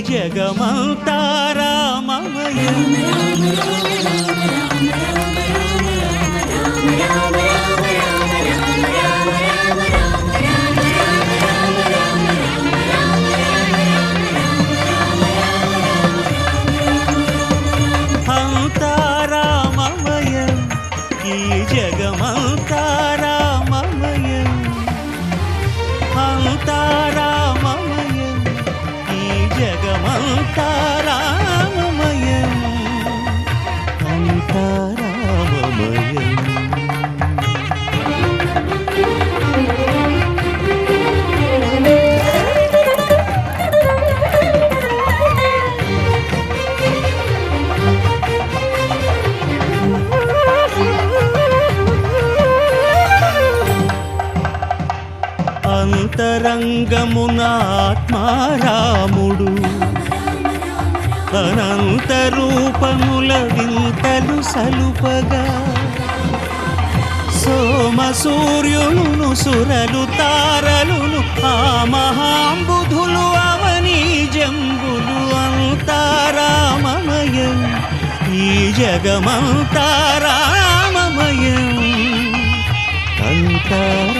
జగమంతా రామమయ. అంతరంగమునాత్మారాముడు అనంత రూపముల వింతలు సలుపగా. సోమ సూర్యులును సురలు తారలును ఆ మహాంబుధులు అవని జంబులు అంతారామమయం ఈ జగమంతారామమయం అంతారామమయం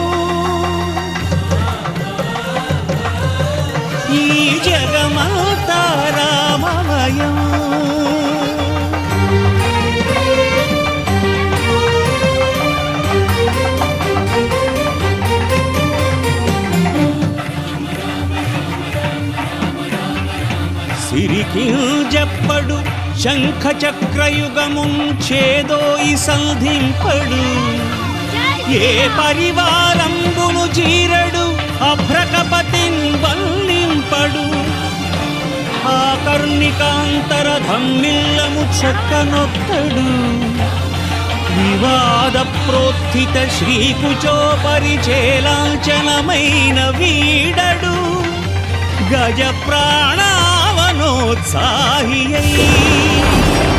చెప్పడు శంఖ చక్రయుగముంచేదోయి సంధింపడు. ఏ పరివారంబును జీరడు అభ్రకపతిన్ వల్లింపడు. ఆ కర్ణికాంతర ధమ్మిల్లము చెక్కనొక్కడు వివాద ప్రోత్థిత శ్రీకుచో పరిచేలాంచనమైన వీడడు. గజ ప్రాణావనోత్సాహి 我在意。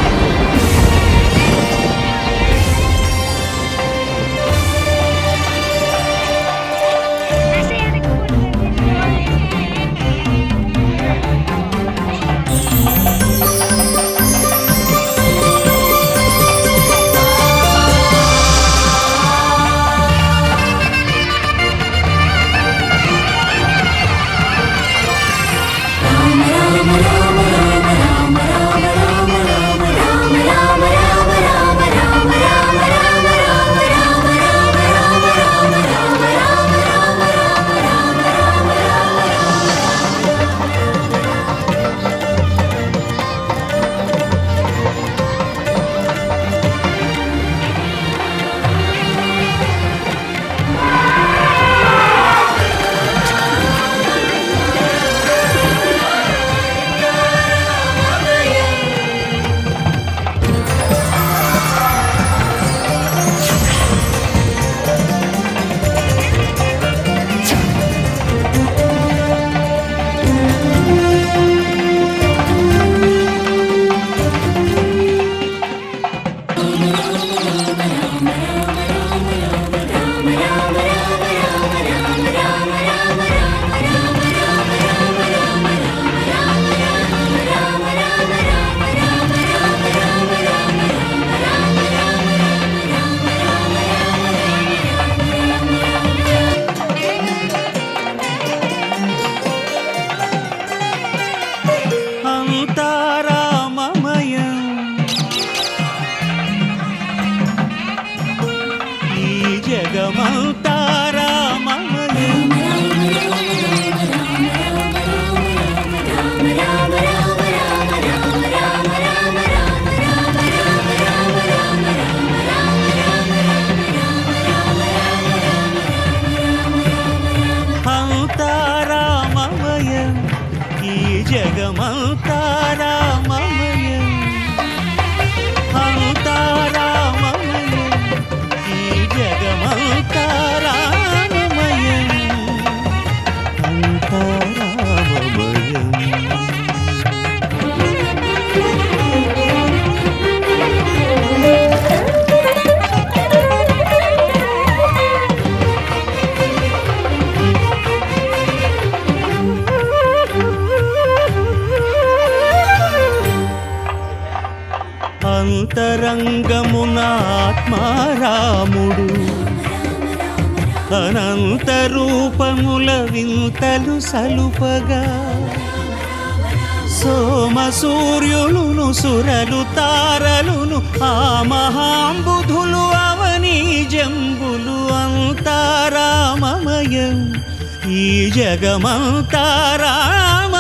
జగమంతారామమయం అంతరంగమునాత్మారాముడు అనంత రూపముల వింతలు సలుపగా. సోమ సూర్యులును సురలు తారలును ఆ మహాంబుధులు అవని జంబులు అంతారామమయం ఈ జగమంతారామ